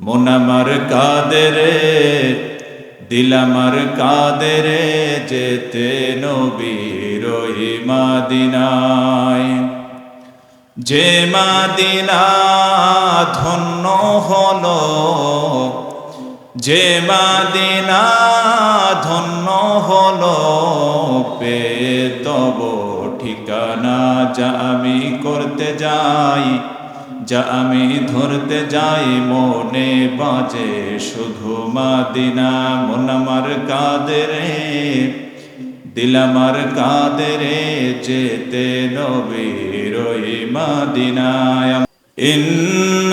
মন আমার কাঁদে রে দিল আমার কাঁদে রে যেতে নবীর যে মাদিনা ধন্য হল, যে মাদিনা ধন্য হল, পে তব ঠিকানা যা আমি করতে যাই। যা আমি ধরতে যাই মনে বাজে শুধু মাদিনা, মন আমার কাদের দিল আমার কাদের যেতে নবীর মাদিনায়। إن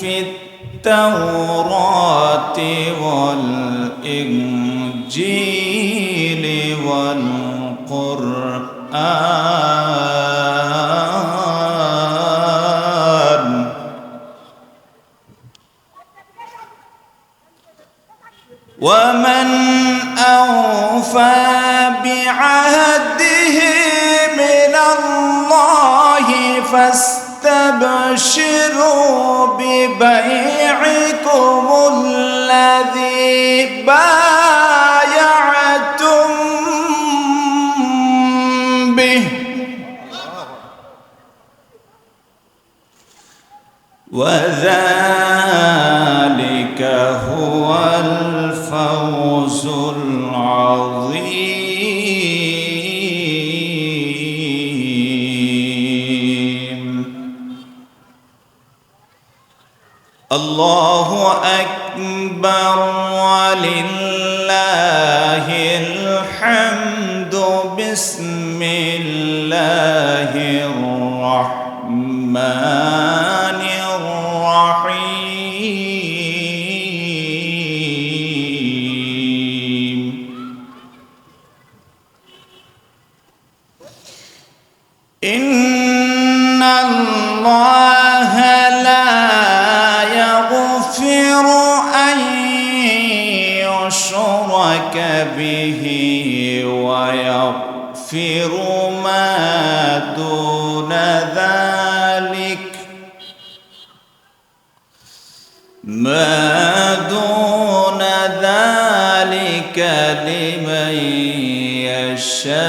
في التوراة والإنجيل والقرآن. ومن أوفى بعهده من الله فاستبشروا ببيعكم الذي بايعتم به. وذلك الله أكبر ولله الحمد بسم الله الرحمن ويغفر ما دون ذلك. ما دون ذلك لمن يشاء.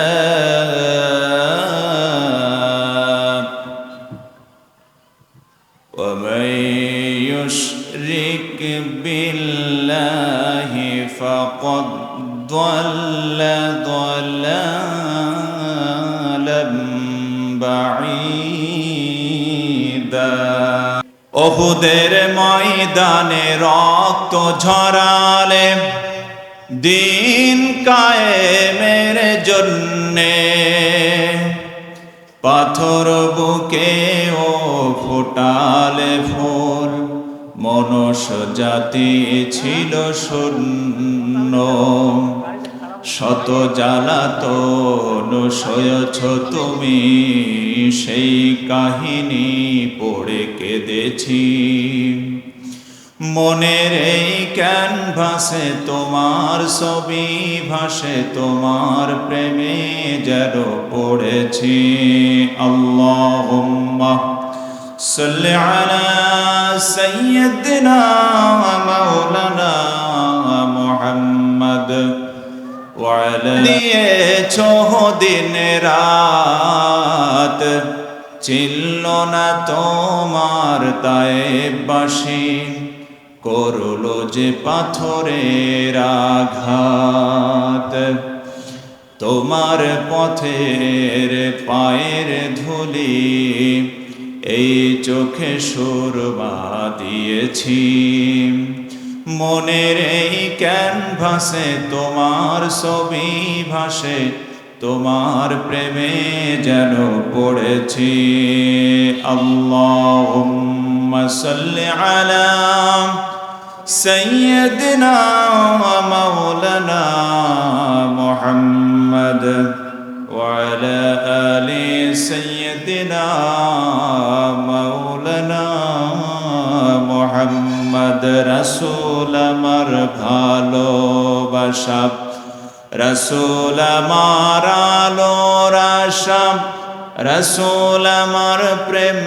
ومن يشرك بالله فقد ضل ضلالا بعيدا অহুদের ময়দানে রক্ত ঝরালে দিন কায়েমের জন্যে পাথর বুকে ও ফোটালে ফুল মনস জাতি ছিল শূন্য শত জ্বালাতন সয়েছ তুমি, সেই কাহিনী পড়ে কেঁদেছি। মনের এই ক্যানভাসে তোমার ছবি ভাসে, তোমার প্রেমে যেন পড়েছি। আল্লাহুম্মা সাল্লি আলা সাইয়্যিদিনা দিয়েছ দিন রাত চিল্ল না তোমার তাই বাসী করল যে পাথরের আঘাত। তোমার পথের পায়ের ধুলি এই চোখে সুরমা দিয়েছি মনের এই ক্যানভাসে তোমার ছবি ভাসে তোমার প্রেমে যেন পড়েছি আল্লাহ সাল্লি আলা سيدنا ومولانا محمد وعلى آل سيدنا مولانا محمد মোহাম্মদ রসুল মর ভালো বসব রসুল মারালো রসব রসুল মর প্রেম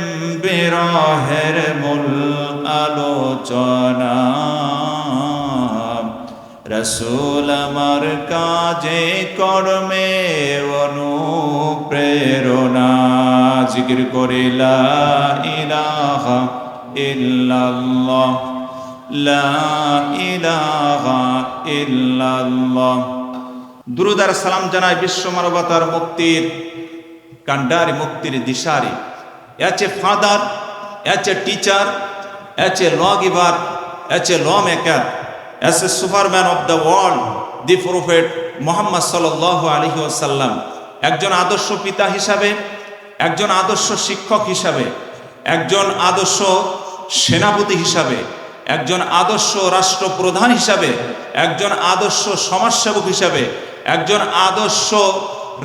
বিরহের মূল আলোচনা। রসুল মর কাজে কর্মে অনুপ্রেরণা। জিগির করিলা ইলাহ ইল্লাল্লাহ। লা ইলাহা ইল্লাল্লাহ। দুরুদার সালাম জানায় বিশ্ব মানবতার মুক্তির কান্ডারি মুক্তির দিশারি। As a father as a teacher as a lawgiver as a lawmaker as a superman of the world, the prophet Mohammed সাল আলহি আসাল্লাম একজন আদর্শ পিতা হিসাবে, একজন আদর্শ শিক্ষক হিসাবে, একজন আদর্শ সেনাপতি হিসাবে একজন আদর্শ রাষ্ট্রপ্রধান হিসাবে, একজন আদর্শ সমাজসেবক হিসাবে, একজন আদর্শ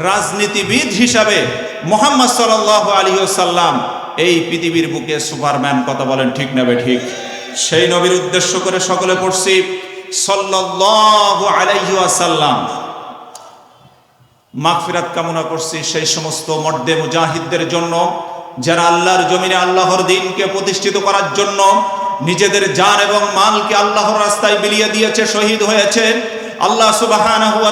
রাজনীতিবিদ হিসাবে মোহাম্মদ সাল আলী সাল্লাম এই পৃথিবীর বুকে সুপারম্যান কথা বলেন ঠিক নেবে ঠিক? সেই নবীর উদ্দেশ্য করে সকলে পড়ছি, সাল্লাল্লাহু আলাইহি ওয়াসাল্লাম। মাগফিরাত কামনা করছি সেই সমস্ত মর্দে মুজাহিদদের জন্য, যারা আল্লাহর জমিনে আল্লাহর দিনকে প্রতিষ্ঠিত করার জন্য নিজেদের জান এবং মালকে আল্লাহর রাস্তায় বিলিয়ে দিয়েছে, শহীদ হয়েছে। আল্লাহ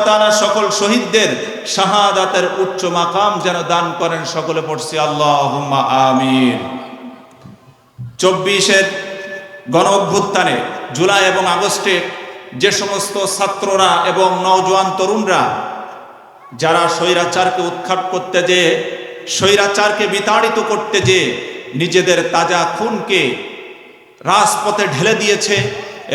তাআলা সকল শহীদদের শাহাদাতের উচ্চ মাকাম যেন দান করেন সকলে পড়ছি, আল্লাহুম্মা আমিন। চব্বিশের গণ অভ্যুত্থানে জুলাই এবং আগস্টে যে সমস্ত ছাত্ররা এবং নওজোয়ান তরুণরা, যারা স্বৈরাচারকে উৎখাত করতে যে, স্বৈরাচারকে বিতাড়িত করতে যে, নিজেদের তাজা খুনকে রাজপথে ঢেলে দিয়েছে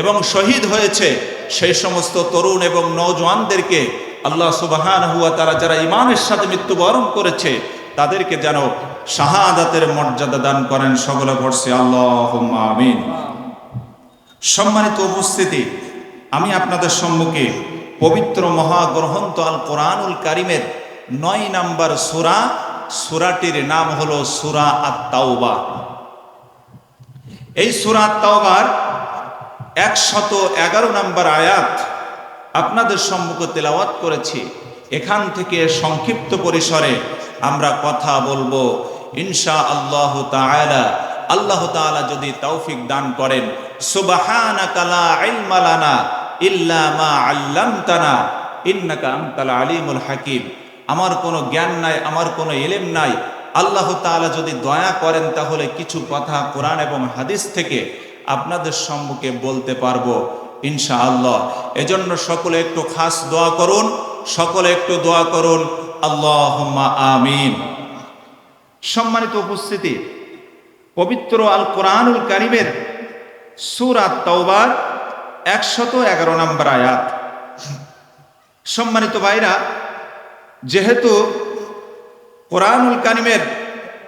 এবং শহীদ হয়েছে সেই সমস্ত তরুণ এবং নওজোয়ানদেরকে আল্লাহ সুবাহান হুয়া তারা যারা ইমানের সাথে মৃত্যুবরণ করেছে, তাদেরকে যেন শাহাদাতের মর্যাদা দান করেন সকলে পড়ছে আল্লাহ আমিন। সম্মানিত উপস্থিতি, আমি আপনাদের সম্মুখে পবিত্র মহাগ্রন্থ আল কোরআনুল কারিমের নয় নাম্বার সুরা, সুরাটির নাম হলো সুরা আত তাওবা এই সুরা তাওবার একশত এগারো নাম্বার আয়াত আপনাদের সম্মুখে তেলাওয়াত করেছি। এখান থেকে সংক্ষিপ্ত পরিসরে আমরা কথা বলব। ইনশা আল্লাহ তাআলা আল্লাহ তাআলা যদি তৌফিক দান করেন আমার কোনো জ্ঞান নাই, আমার কোনো এলেম নাই আল্লাহ তাআলা যদি দয়া করেন, তাহলে কিছু কথা কোরআন এবং হাদিস থেকে আপনাদের সম্মুখে বলতে পারব ইনশা আল্লাহ এজন্য সকলে একটু খাস দোয়া করুন, সকলে একটু দোয়া করুন আল্লাহ আমিন। সম্মানিত উপস্থিতি, পবিত্র আল কোরআনুল কারিমের সুরাত তওবার একশত এগারো নম্বর আয়াত। সম্মানিত ভাইরা, যেহেতু কোরআনুল কারিমের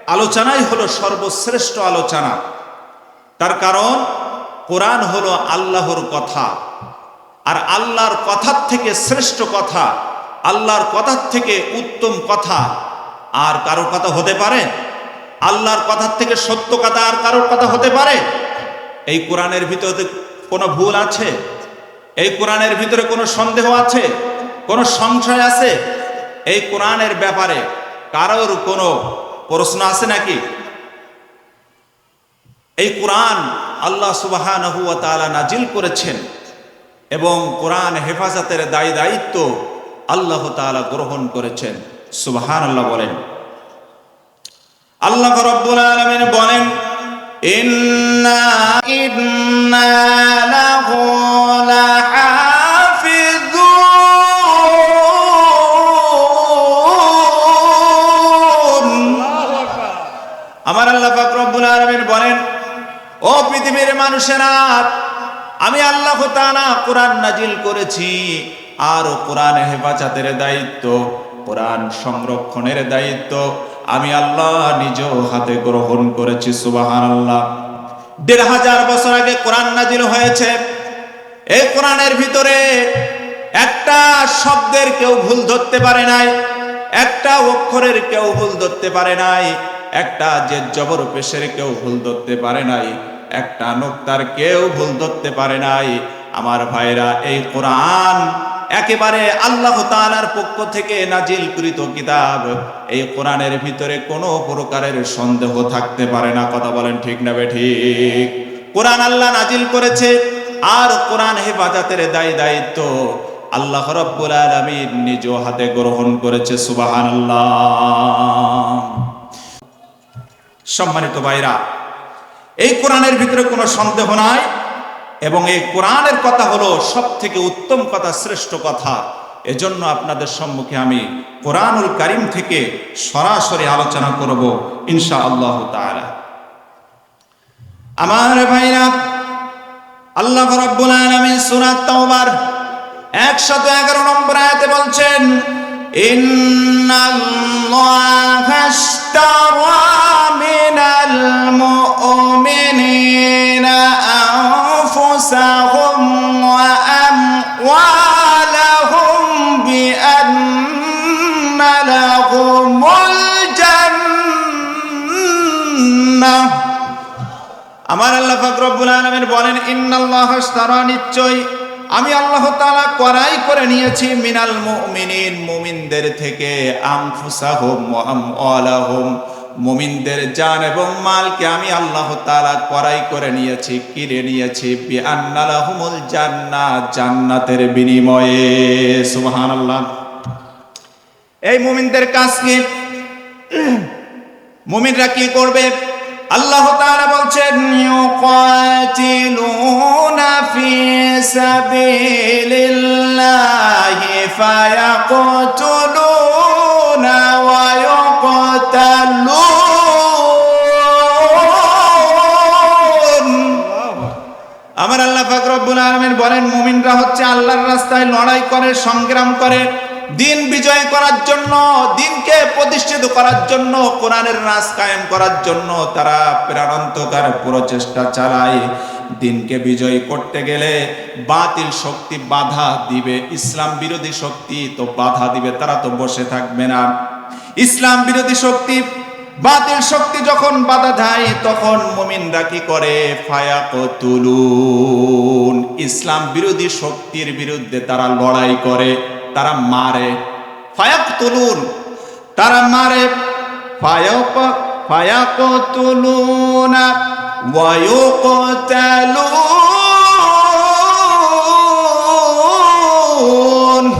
আলোচনাই হলো সর্বশ্রেষ্ঠ আলোচনা। তার কারণ, কোরআন হলো আল্লাহর কথা। আর আল্লাহর কথার থেকে শ্রেষ্ঠ কথা, আল্লাহর কথার থেকে উত্তম কথা আর কারোর কথা হতে পারে? আল্লাহর কথার থেকে সত্য কথা আর কারোর কথা হতে পারে? এই কোরআনের ভিতরে কোনো ভুল আছে? এই কোরআনের ভিতরে কোনো সন্দেহ আছে? কোনো সংশয় আছে? এই কোরআনের ব্যাপারে কারোর কোনো প্রশ্ন আছে নাকি? এই কোরআন আল্লাহ সুবাহান নাজিল করেছেন এবং কোরআন হেফাজতের দায়ী দায়িত্ব আল্লাহ তালা গ্রহণ করেছেন। সুবাহান আল্লাহ বলেন। আল্লাহ রব্বুল আলমিন বলেন, ইন্না ইন্না মানুষেরা, আমি আল্লাহ তাআলা কোরআন নাজিল করেছি, আর কোরআন হেফাজতের দায়িত্ব, কোরআন সংরক্ষণের দায়িত্ব, আমি আল্লাহ নিজ হাতে গ্রহণ করেছি সুবাহান আল্লাহ দেড় হাজার বছর আগে কোরআন নাজিল হয়েছে। এই কোরআনের ভিতরে একটা শব্দের কেউ ভুল ধরতে পারে নাই, একটা অক্ষরের কেউ ভুল ধরতে পারে নাই, একটা যে জবর পেশের কেউ ভুল ধরতে পারে নাই। একটা নোক্তার কেউ ভুল ধরতে পারে নাই। আমার ভাইরা, এই কোরআন একেবারে আল্লাহ তাআলার পক্ষ থেকে নাজিলকৃত কিতাব। এই কোরআনের ভিতরে কোনো প্রকারের সন্দেহ থাকতে পারে না। কথা বলেন ঠিক না বে ঠিক? কোরআন আল্লাহ নাজিল করেছে আর কোরআন হেফাজতের দায় দায়িত্ব আল্লাহ রব্বুল আলামিন নিজ হাতে গ্রহণ করেছে, সুবহানাল্লাহ। সম্মানিত ভাইরা এই কোরআনের ভিতরে কোনো সন্দেহ নাই এবং এই কোরআনের কথা হলো সব থেকে উত্তম কথা, শ্রেষ্ঠ কথা। এজন্য আপনাদের সম্মুখে আমি কোরআনুল কারিম থেকে সরাসরি আলোচনা করব ইনশা আল্লাহ তাআলা। আমার ভাইরা, আল্লাহ রাব্বুল আলামিন সূরা তাওবার 111 নম্বর আয়াতে বলছেন, ইন্নাল্লাহা আশতারা আনফুসাহুম ওয়া আমওয়ালাহুম বিআন্না লাহুমুল জান্নাহ আমার আল্লাহ পাক রব্বুল আলামিন বলেন ইন্নাল্লাহ নিশ্চয় আমি আল্লাহ তাআলা করাই করে নিয়েছি মিনাল মুমিনিন, মুমিনদের থেকে আনফুসাহুম ওয়া আমওয়ালাহুম। মুমিনদের জান এবং মালকে আমি আল্লাহ তাআলা করাই করে নিয়েছি, কিনে নিয়েছি। বি আন্নালাহুমুল জান্নাত, জান্নাতের বিনিময়ে। সুবহানাল্লাহ। এই মুমিনদের কাজ কি? মুমিনরা কি করবে? আল্লাহ তাআলা বলছেন, ইউকাতিলুনা ফি সাবিলিল্লাহি ফায়াকতুলুনা ওয়া ইউকতালুন। আমার আল্লাহ পাক রব্বুল আলামিন বলেন, মুমিনরা হচ্ছে আল্লাহর রাস্তায় লড়াই করে, সংগ্রাম করে দিন বিজয় করার জন্য, দিনকে প্রতিষ্ঠিত করার জন্য, কোরআনের রাজ কায়েম করার জন্য তারা প্রাণান্তকার প্রচেষ্টা চালায়। দিনকে বিজয় করতে গেলে বাতিল শক্তি বাধা দিবে। ইসলাম বিরোধী শক্তি তো বাধা দিবে, তারা তো বসে থাকবে না। ইসলাম বিরোধী শক্তি, বাতিল শক্তি যখন বাধা দেয়, তখন মুমিনরা কি করে? ফায়াকতুলুন। ইসলাম বিরোধী শক্তির বিরুদ্ধে তারা লড়াই করে। তারা মারে। ফায়াক তুলুন তারা মারে। ফায়াক ফায়াকতুলুনা ওয়ায়ুকতালুন।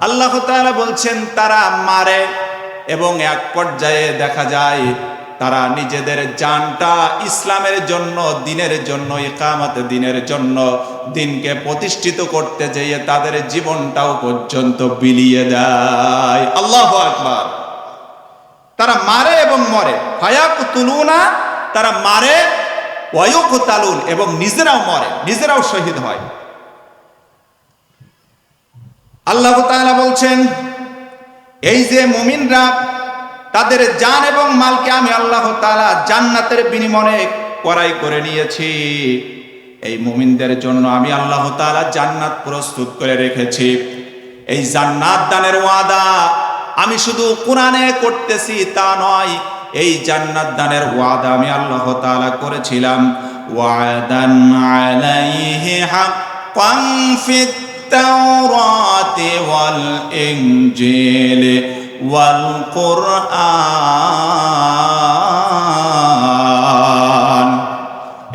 আল্লাহ তাআলা বলছেন, তারা মারে এবং এক পর্যায়ে দেখা যায় তারা নিজেদের জানটা ইসলামের জন্য, দিনের জন্য, ইকামত দিনের জন্য, দিনকে প্রতিষ্ঠিত করতে যেয়ে তাদের জীবনটাও পর্যন্ত বিলিয়ে দেয়। আল্লাহ আকবার। তারা মারে এবং মরে। ফায়াক তুলুনা তারা মারে ওয়ুক তালুন এবং নিজেরাও মরে, নিজেরাও শহীদ হয়। আল্লাহ তাআলা বলছেন, এই যে মুমিনরা তাদের জান এবং মালকে আমি আল্লাহ তাআলা জান্নাতের বিনিময়ে করাই করে নিয়েছি এই মুমিনদের জন্য আমি আল্লাহ তাআলা জান্নাত প্রস্তুত করে রেখেছি এই জান্নাত দানের ওয়াদা আমি শুধু কোরআনে করতেছি তা নয় এই জান্নাত দানের ওয়াদা আমি আল্লাহ তাআলা করেছিলাম ওয়াদান আলাইহি হাক্কান ফিত التوراة والإنجيل ওয়াল কোরআন।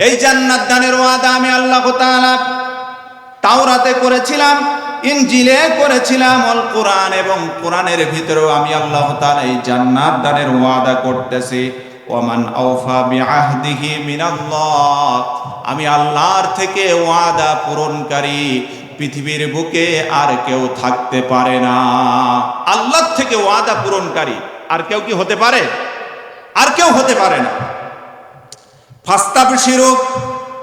এই জান্নাত দানের ওয়াদা আমি আল্লাহ তাআলা তাওরাতে করেছিলাম, ইনজিলে করেছিলাম অল কোরআন এবং কোরআনের ভিতরেও আমি আল্লাহ তাআলা এই জান্নাত দানের ওয়াদা করতেছি। ওমান আওফা বিআহদিহি মিনাল্লাহ। আমি আল্লাহর থেকে ওয়াদা পূরণকারী। পৃথিবীর বুকে আর কেউ থাকতে পারে না। আল্লাহর থেকে ওয়াদা পূরণকারী। আর কেউ কি হতে পারে? আর কেউ হতে পারে না। ফাস্তাব শিরুপ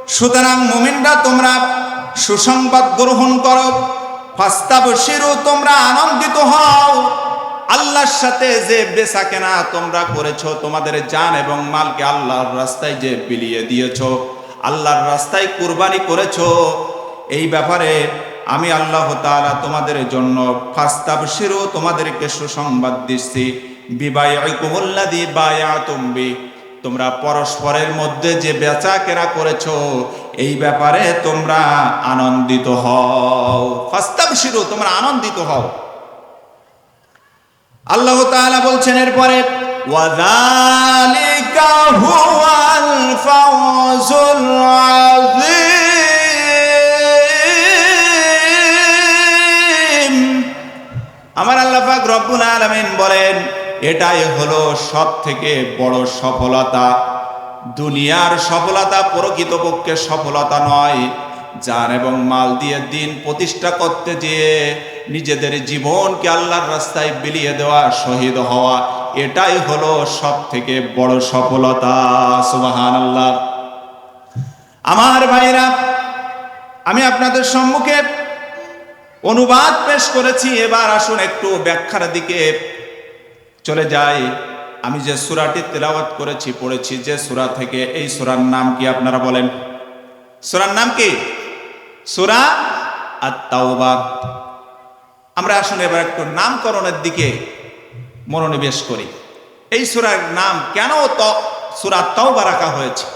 সুতরাং মোমিনরা তোমরা সুসংবাদ গ্রহণ করো। ফাস্তাব শিরু তোমরা আনন্দিত হও। আল্লাহর সাথে যে বেচা কেনা তোমরা করেছ, তোমাদের জান এবং মালকে আল্লাহর রাস্তায় যে বিলিয়ে দিয়েছ, আল্লাহর রাস্তায় কুরবানি করেছ এই ব্যাপারে আমি আল্লাহ তাআলা তোমাদের জন্য ফাস্তাব শিরু তোমাদেরকে সুসংবাদ দিচ্ছি। বিবাইকুমুল্লাদি বায়াতুম বি। তোমরা পরস্পরের মধ্যে যে বেচা কেনা করেছ, এই ব্যাপারে তোমরা আনন্দিত হও। ফাস্তাব শিরু তোমরা আনন্দিত হও। আল্লাহ তাআলা বলছেন এরপরে, ওয়াযালিকা হুয়াল ফাওজুল আযীম। আমার আল্লাহ পাক রব্বুল আলামিন বলেন, এটাই হলো সব থেকে বড় সফলতা। দুনিয়ার সফলতা প্রকৃতপক্ষে সফলতা নয়। যান এবং মাল দিয়ে দিন প্রতিষ্ঠা করতে যেয়ে নিজেদের জীবনকে আল্লাহর রাস্তায় বিলিয়ে দেওয়া, শহীদ হওয়া, এটাই হলো সব থেকে বড় সফলতা। সুবাহান আল্লাহ আমার ভাইরা, আমি আপনাদের সম্মুখে অনুবাদ পেশ করেছি, এবার আসুন একটু ব্যাখ্যার দিকে চলে যাই। আমি যে সুরাটি তেলাওয়াত করেছি, পড়েছি, যে সুরা থেকে এই সুরার নাম কি আপনারা বলেন? সুরার নাম কি? সুরা তাওবা আমরা আসুন এবার একটু নামকরণের দিকে মনোনিবেশ করি। এই সুরার নাম কেন তো, সুরা তাওবা রাখা হয়েছে?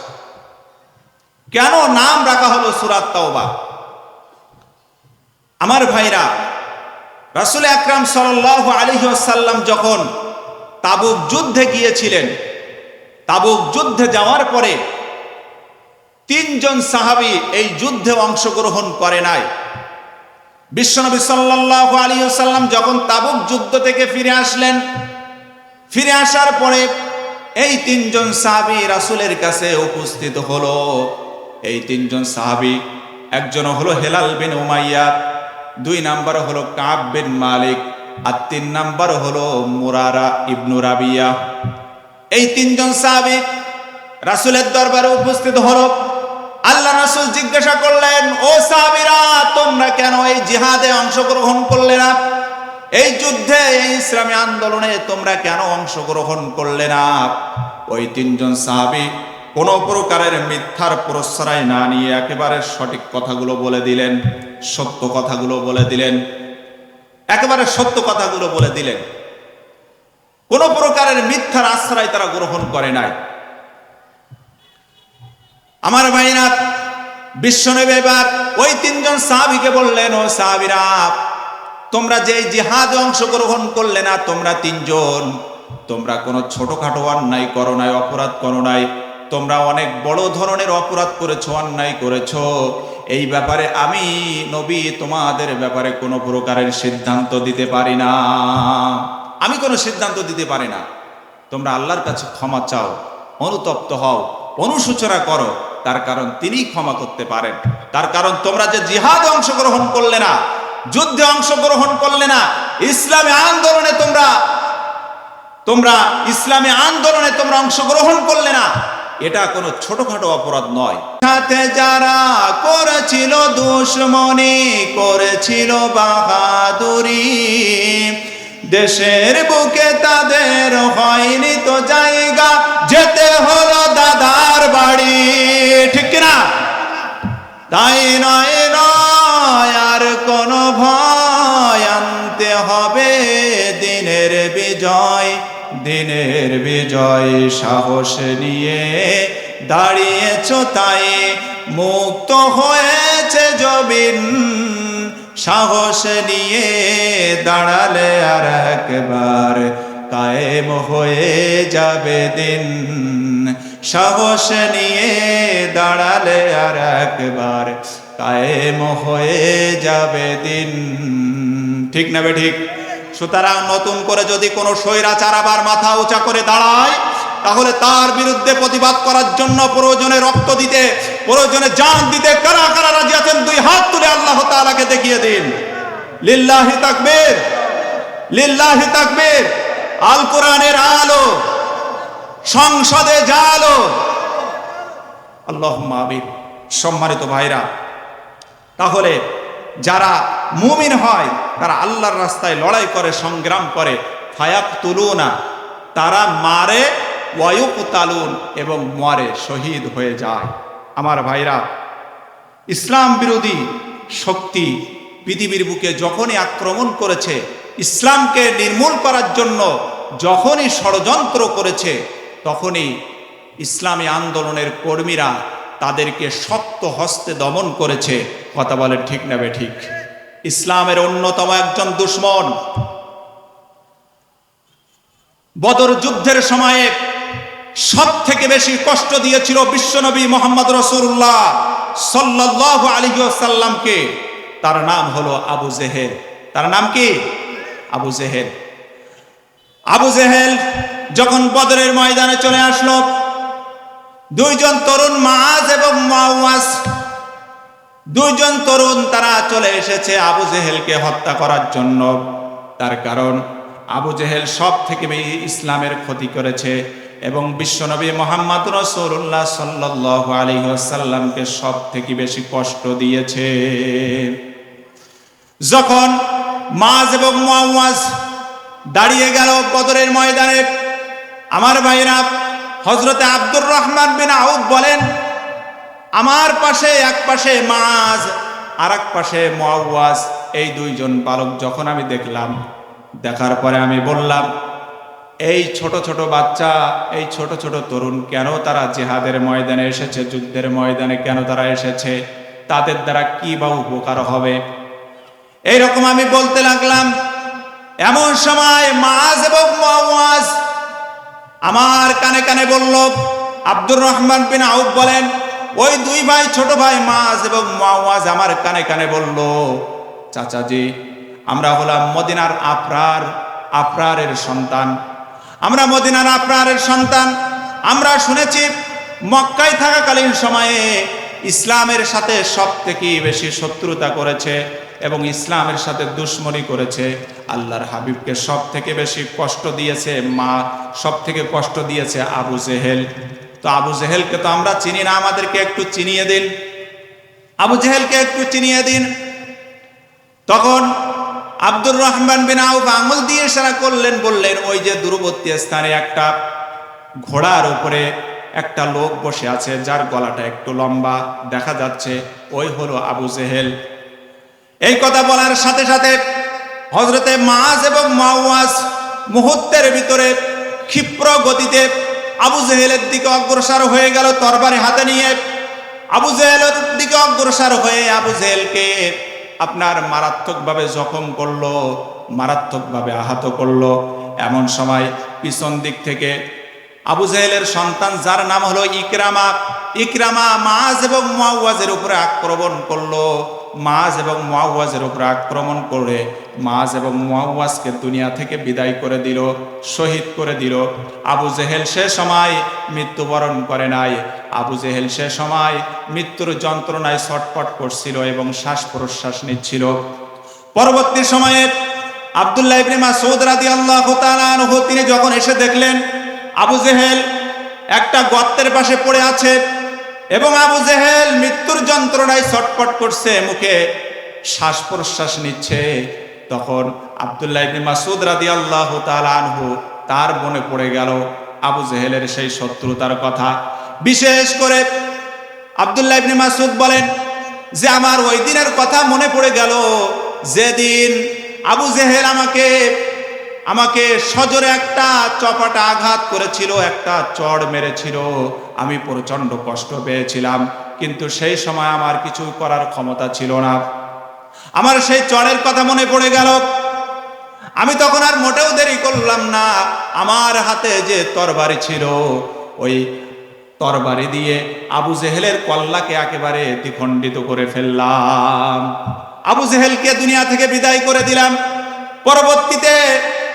কেন নাম রাখা হলো সুরাত তাওবা আমার ভাইরা, রাসুল আকরাম সাল্লাহ আলহি আসাল্লাম যখন তাবুক যুদ্ধে গিয়েছিলেন, তাবুক যুদ্ধে যাওয়ার পরে তিনজন সাহাবি এই যুদ্ধে অংশগ্রহণ করে নাই। বিশ্বনবী সাল্লাহ আলী সাল্লাম যখন তাবুক যুদ্ধ থেকে ফিরে আসলেন, ফিরে আসার পরে এই তিনজন সাহাবি রাসুলের কাছে উপস্থিত হলো। এই তিনজন সাহাবি, একজন হলো হেলাল বিন উমাইয়া দুই নাম্বার হলো কাব বিন মালিক আর তিন নাম্বার হলো মুরারা ইবনু রাবিয়া। এই তিনজন সাহাবি রাসুলের দরবারে উপস্থিত হলো। আল্লাহ রাসুল জিজ্ঞাসা করলেন, ও সাহাবিরা, তোমরা কেন এই জিহাদে অংশগ্রহণ করলে না? এই যুদ্ধে, এই ইসলামী আন্দোলনে তোমরা কেন অংশগ্রহণ করলে না? ওই তিনজন সাহাবি কোনো প্রকারের মিথ্যার প্রশ্রয় না নিয়ে একেবারে সঠিক কথাগুলো বলে দিলেন, সত্য কথাগুলো বলে দিলেন, একেবারে সত্য কথাগুলো বলে দিলেন। কোন প্রকারের মিথ্যার আশ্রয় তারা গ্রহণ করে নাই। আমার ভাইরা বিশ্বনবী এবার ওই তিনজন সাহাবিকে বললেন, ও সাহাবিরা, তোমরা যে জিহাদে অংশগ্রহণ করলে না, তোমরা তিনজন। তোমরা কোনো ছোটখাটো অন্যায় করো নাই, অপরাধ করো নাই। তোমরা অনেক বড় ধরনের অপরাধ করেছ, অন্যায় করেছ। এই ব্যাপারে আমি, নবী, তোমাদের ব্যাপারে কোনো প্রকারের সিদ্ধান্ত দিতে পারি না। আমি কোনো সিদ্ধান্ত দিতে পারি না। তোমরা আল্লাহর কাছে ক্ষমা চাও, অনুতপ্ত হও অনুসূচনা করো। তার কারণ তিনি ক্ষমা করতে পারেন। তার কারণ তোমরা যে জিহাদে অংশগ্রহণ করলে না, যুদ্ধে অংশগ্রহণ করলে না, ইসলামী আন্দোলনে তোমরা তোমরা ইসলামী আন্দোলনে তোমরা অংশগ্রহণ করলে না এটা কোনো ছোটখাটো অপরাধ নয়। সাথে যারা করেছিল দুশ্মনী, করেছিল বাহাদুরি, দেশের বুকে তাদের হয়নি তো জায়গা, যেতে হলো দাদার বাড়ি। ঠিক না তাই নয় নয়, আর কোনো ভয় আনতে হবে দিনের বিজয়। দিনের বিজয় সাহস নিয়ে দাঁড়িয়েছ তাই মুক্ত হয়েছে জবিন। সাহস নিয়ে দাঁড়ালে আর একবার কায়েম হয়ে যাবে দিন। সাহস নিয়ে দাঁড়ালে আর একবার কায়েম হয়ে যাবে দিন। ঠিক না বে ঠিক? সুতরাং নতুন করে যদি কোনো স্বৈরাচার আবার মাথা উঁচা করে দাঁড়ায়, তাহলে তার বিরুদ্ধে প্রতিবাদ করার জন্য প্রয়োজনে রক্ত দিতে, প্রয়োজনে জান দিতে কারা কারা রাজি আছেন, দুই হাত তুলে আল্লাহ তাআলাকে দেখিয়ে দিন। লিল্লাহি তাকবীর লিল্লাহি তাকবীর, আল কোরআনের আলো, সংসদে জালো। আল্লাহ আমিন। সম্মানিত ভাইরা, তাহলে যারা মুমিন হয়, তারা আল্লাহর রাস্তায় লড়াই করে, সংগ্রাম করে। ফায়াক তুলুনা তারা মারে ওয়ুক তালুন এবং মরে, শহীদ হয়ে যায়। আমার ভাইরা, ইসলাম বিরোধী শক্তি পৃথিবীর বুকে যখনই আক্রমণ করেছে, ইসলামকে নির্মূল করার জন্য যখনই ষড়যন্ত্র করেছে, তখনই ইসলামী আন্দোলনের কর্মীরা তাদেরকে শক্ত হস্তে দমন করেছে। কথা বলে ঠিক নেবে ঠিক? ইসলামের অন্যতম একজন দুশ্মন। বদর যুদ্ধের সময়ে সব থেকে বেশি কষ্ট দিয়েছিল বিশ্বনবী মোহাম্মদ রসুল্লাহ সাল্লাহ আলী সাল্লামকে তার নাম হলো আবু জেহেল। তার নাম কি? আবু জেহেল। আবু জেহেল যখন বদরের ময়দানে চলে আসলো দুইজন তরুণ মাজ এবং মাওয়াজ। দুইজন তরুণ তারা চলে এসেছে আবু জেহেলকে হত্যা করার জন্য। তার কারণ, আবু জেহেল সব থেকে ইসলামের ক্ষতি করেছে এবং বিশ্বনবী মোহাম্মদ রসুল্লাহ সাল্লাহ আলী সাল্লামকে সব থেকে বেশি কষ্ট দিয়েছে। যখন মাজ এবং মাওয়াজ দাঁড়িয়ে গেল বদরের ময়দানে, আমার ভাইরা হজরতে আব্দুর রহমান বিন আউদ বলেন, আমার পাশে, এক পাশে মাজ আর এক পাশে মোয়াজ এই দুইজন বালক যখন আমি দেখলাম, দেখার পরে আমি বললাম, এই ছোট ছোট বাচ্চা, এই ছোট ছোট তরুণ কেন তারা জেহাদের ময়দানে এসেছে, যুদ্ধের ময়দানে কেন তারা এসেছে? তাদের দ্বারা কি বা উপকার হবে? এইরকম আমি বলতে লাগলাম, এমন সময় মাজ এবং মোয়াজ আমার কানে কানে বলল, আব্দুর রহমান বিন আউফ বলেন, ওই দুই ভাই, ছোট ভাই মাজ এবং মাওয়াজ আমার কানে কানে বলল, চাচাজি, আমরা হলাম মদিনার আফরার, আফরারের সন্তান। আমরা মদিনার আফরারের সন্তান। আমরা শুনেছি মক্কায় থাকাকালীন সময়ে ইসলামের সাথে সব থেকে বেশি শত্রুতা করেছে। এবং ইসলামের সাথে দুশ্মনী করেছে। আল্লাহর হাবিবকে সব থেকে বেশি কষ্ট দিয়েছে মা সব থেকে কষ্ট দিয়েছে আবু জেহেল। তো আবু জেহেলকে তো আমরা চিনি না, আমাদেরকে একটু চিনিয়ে দিন। আবু জেহেলকে একটু চিনিয়ে দিন। তখন আব্দুর রহমান বিন আউফ আঙুল দিয়ে সারা করলেন, বললেন, ওই যে দূরবর্তী স্থানে একটা ঘোড়ার উপরে একটা লোক বসে আছে, যার গলাটা একটু লম্বা দেখা যাচ্ছে। ওই হলো আবু জেহেল। এই কথা বলার সাথে সাথে হজরতে মাজ এবং মাওয়াজ মুহূর্তের ভিতরে ক্ষিপ্র গতিতে আবু জেহেলের দিকে অগ্রসর হয়ে গেল তরবারি হাতে নিয়ে। আবু জেহেলের দিকে অগ্রসর হয়ে আবু জেহেলকে আপনার মারাত্মকভাবে জখম করল, মারাত্মকভাবে আহত করল। এমন সময় পিছন দিক থেকে আবু জেহেলের সন্তান, যার নাম হলো ইকরামা। ইকরামা মাজ এবং মাওয়াজের উপরে আক্রমণ করল। মাজ এবং মাওয়াজের উপরে আক্রমণ করে মাজ এবং মাওয়াজকে দুনিয়া থেকে বিদায় করে দিল, শহীদ করে দিল। আবু জেহেল সে সময় মৃত্যুবরণ করে নাই। আবু জেহেল সে সময় মৃত্যুর যন্ত্রণায় ছটপট করছিল এবং শ্বাস প্রশ্বাস নিচ্ছিল। পরবর্তী সময়ে আবদুল্লাহ ইবনে মাসউদ রাদিয়াল্লাহু তাআলা তিনি যখন এসে দেখলেন আবু জেহেল একটা গর্তের পাশে পড়ে আছে এবং আবু জেহেল মৃত্যুর যন্ত্রণায় ছটপট করছে, মুখে শ্বাস প্রশ্বাস নিচ্ছে। তখন আবদুল্লাহ মাসুদ তাআলা আনহু তার মনে পড়ে গেল আবু জেহেলের সেই শত্রুতার কথা। বিশেষ করে আবদুল্লাহ ইবনে মাসুদ বলেন যে, আমার ওই দিনের কথা মনে পড়ে গেল। যেদিন আবু জেহেল আমাকে আমাকে সজোরে একটা চপাটা আঘাত করেছিল, একটা চড় মেরেছিল। আমি প্রচণ্ড কষ্ট পেয়েছিলাম, কিন্তু সেই সময় আমার কিছু করার ক্ষমতা ছিল না। আমার সেই চড়ের কথা মনে পড়ে গেল। আমি তখন আর মোটেও দেরি করলাম না। আমার হাতে যে তরবারি ছিল, ওই তরবারি দিয়ে আবু জেহেলের কল্লাকে একেবারে দ্বিখণ্ডিত করে ফেললাম। আবু জেহেলকে দুনিয়া থেকে বিদায় করে দিলাম। পরবর্তীতে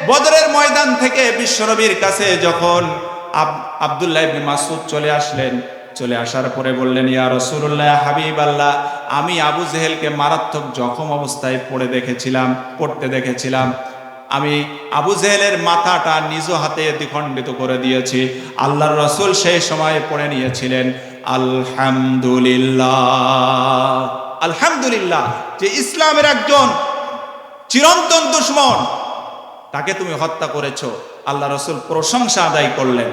বদরের ময়দান থেকে বিশ্বনবীর কাছে যখন আব- আব্দুল্লাহ ইবনে মাসুদ চলে আসলেন, চলে আসার পরে বললেন, ইয়া রসুল্লাহ হাবিব আল্লাহ আমি আবু জেহেলকে মারাত্মক জখম অবস্থায় পড়ে দেখেছিলাম, পড়তে দেখেছিলাম। আমি আবু জেহেলের মাথাটা নিজ হাতে দ্বিখণ্ডিত করে দিয়েছি। আল্লাহর রসুল সেই সময় পড়ে নিয়েছিলেন, আলহামদুলিল্লাহ। আলহামদুলিল্লাহ, যে ইসলামের একজন চিরন্তন দুশ্মন তাকে তুমি হত্যা করেছ। আল্লাহ রসুল প্রশংসা আদায় করলেন।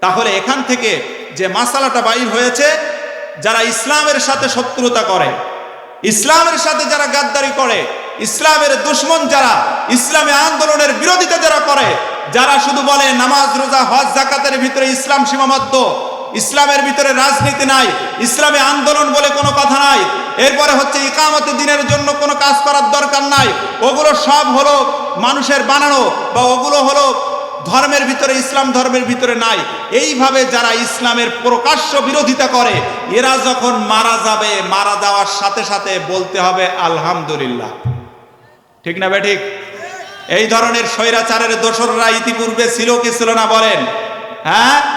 তাহলে এখান থেকে যে মাসালাটা বাইর হয়েছে, যারা ইসলামের সাথে শত্রুতা করে, ইসলামের সাথে যারা গাদ্দারি করে, ইসলামের দুশ্মন যারা, ইসলামী আন্দোলনের বিরোধিতা যারা করে, যারা শুধু বলে নামাজ, রোজা, হজ, জাকাতের ভিতরে ইসলাম সীমাবদ্ধ ইসলামের ভিতরে রাজনীতি নাই, ইসলামী আন্দোলন বলে কোনো কথা নাই, এরপরে হচ্ছে ইকামতে দিনের জন্য কোনো কাজ করার দরকার নাই, ওগুলো সব হলো মানুষের বানানো বা ওগুলো হলো ধর্মের ভিতরে, ইসলাম ধর্মের ভিতরে নাই। এইভাবে যারা ইসলামের প্রকাশ্য বিরোধিতা করে, এরা যখন মারা যাবে, মারা যাওয়ার সাথে সাথে বলতে হবে, আলহামদুলিল্লাহ। ঠিক না বে ঠিক? এই ধরনের স্বৈরাচারের দোসররা ইতিপূর্বে ছিল কি ছিল না বলেন? হ্যাঁ?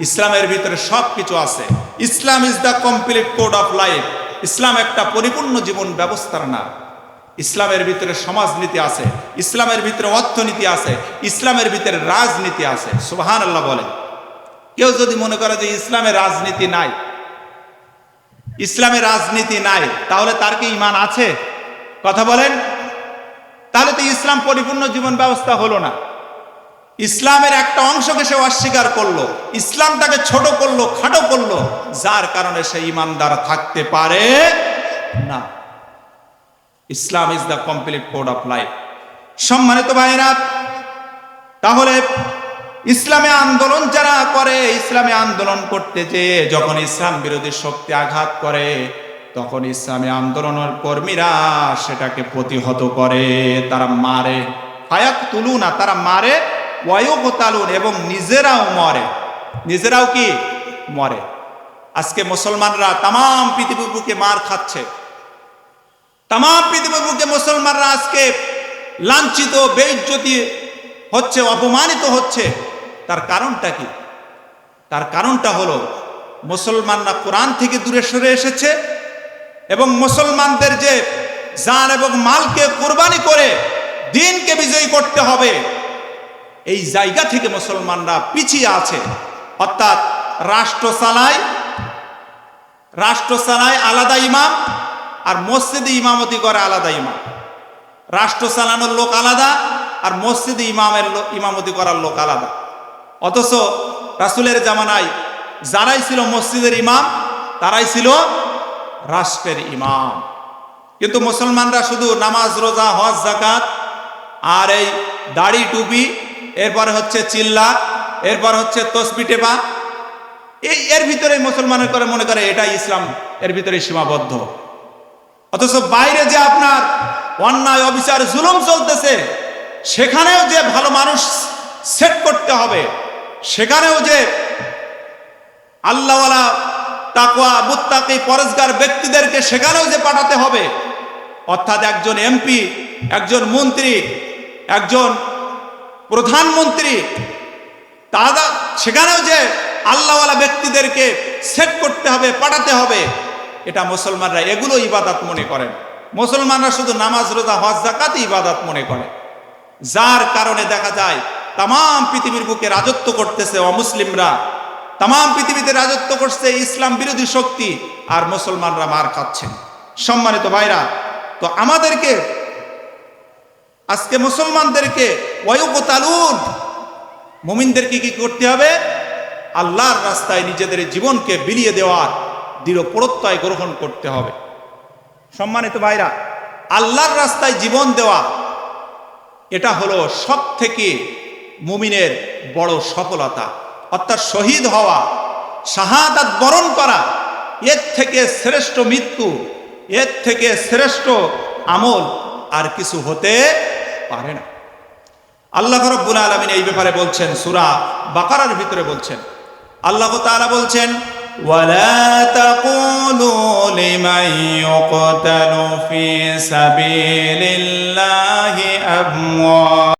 ইসলামের ভিতরে সব কিছু আছে। Islam is the complete code of life Islam একটা পরিপূর্ণ জীবন ব্যবস্থার না। ইসলামের ভিতরে সমাজনীতি আছে, ইসলামের ভিতরে অর্থনীতি আছে, ইসলামের ভিতরে রাজনীতি আছে। সুবাহান আল্লাহ বলেন। কেউ যদি মনে করে যে ইসলামের রাজনীতি নাই ইসলামের রাজনীতি নাই, তাহলে তার কি ইমান আছে? কথা বলেন। তাহলে তো ইসলাম পরিপূর্ণ জীবন ব্যবস্থা হলো না। ইসলামের একটা অংশকে সে অস্বীকার করল, ইসলামটাকে ছোট করল, খাটো করল, যার কারণে সে ইমানদার থাকতে পারে না। Islam is the complete code of life সম্মানিত ভাইরা তাহলে ইসলামে আন্দোলন যারা করে, ইসলামে আন্দোলন করতে যে যখন ইসলাম বিরোধী শক্তি আঘাত করে, তখন ইসলামী আন্দোলনের কর্মীরা সেটাকে প্রতিহত করে, তারা মারে। ফায়াক তুলু না তারা মারে ওয়ক তালুন এবং নিজেরাও মরে। নিজেরাও কি? মরে। আজকে মুসলমানরা তাম পৃথিবীর বুকে মার খাচ্ছে। তাম পৃথিবীর বুকে মুসলমানরা আজকে লাঞ্ছিত, বেইজ্জতি হচ্ছে, অপমানিত হচ্ছে। তার কারণটা কি? তার কারণটা হলো, মুসলমানরা কোরআন থেকে দূরে সরে এসেছে এবং মুসলমানদের যে জান এবং মালকে কোরবানি করে দিনকে বিজয়ী করতে হবে। এই জায়গা থেকে মুসলমানরা পিছিয়ে আছে। অর্থাৎ রাষ্ট্র চালায় রাষ্ট্র চালায় আলাদা ইমাম আর মসজিদে ইমামতি করে আলাদা ইমাম। রাষ্ট্র চালানোর লোক আলাদা আর মসজিদে ইমামের লো- ইমামতি করার লোক আলাদা। অথচ রাসুলের জামানায় যারাই ছিল মসজিদের ইমাম, তারাই ছিল রাষ্ট্রের ইমাম। কিন্তু মুসলমানরা শুধু নামাজ, রোজা, হজ জাকাত আর এই দাড়ি, টুপি এরপরে হচ্ছে চিল্লা, এরপর হচ্ছে তসবি টেপা। এই এর ভিতরে মুসলমানের করে মনে করে এটাই ইসলাম, এর ভিতরে সীমাবদ্ধ। অথচ বাইরে যে আপনার অন্যায়, অবিচার, জুলুম চলতেছে, সেখানেও যে ভালো মানুষ সেট করতে হবে, সেখানেও যে আল্লাহওয়ালা, তাকওয়া, মুত্তাকি, পরেজগার ব্যক্তিদেরকে সেখানেও যে পাঠাতে হবে, অর্থাৎ একজন এমপি, একজন মন্ত্রী, একজন প্রধানমন্ত্রী, তারা সেখানেও যে আল্লাহওয়ালা ব্যক্তিদেরকে সেট করতে হবে, পাঠাতে হবে, এটা মুসলমানরা এগুলো ইবাদত মনে করেন। মুসলমানরা শুধু নামাজ, রোজা, হজ জাকাতই ইবাদত মনে করে। যার কারণে দেখা যায় তাম পৃথিবীর বুকে রাজত্ব করতেছে অমুসলিমরা। তাম পৃথিবীতে রাজত্ব করছে ইসলাম বিরোধী শক্তি, আর মুসলমানরা মার খাচ্ছেন। সম্মানিত ভাইরা, তো আমাদেরকে আজকে মুসলমানদেরকে মুমিনদেরকে কি করতে হবে? আল্লাহর রাস্তায় নিজেদের জীবনকে বিলিয়ে দেওয়ার দৃঢ় প্রত্যয় গ্রহণ করতে হবে। সম্মানিত ভাইরা, আল্লাহর রাস্তায় জীবন দেওয়া, এটা হলো সব থেকে মুমিনের বড় সফলতা। অর্থাৎ শহীদ হওয়া, শাহাদাত বরণ করা, এর থেকে শ্রেষ্ঠ মৃত্যু, এর থেকে শ্রেষ্ঠ আমল আর কিছু হতে পারে না আল্লাহ রব্বুল আলমিন এই ব্যাপারে বলছেন সুরা বাকারার ভিতরে বলছেন আল্লাহ তাআলা বলছেন ولا تقولوا لمن يقتل في سبيل الله أموات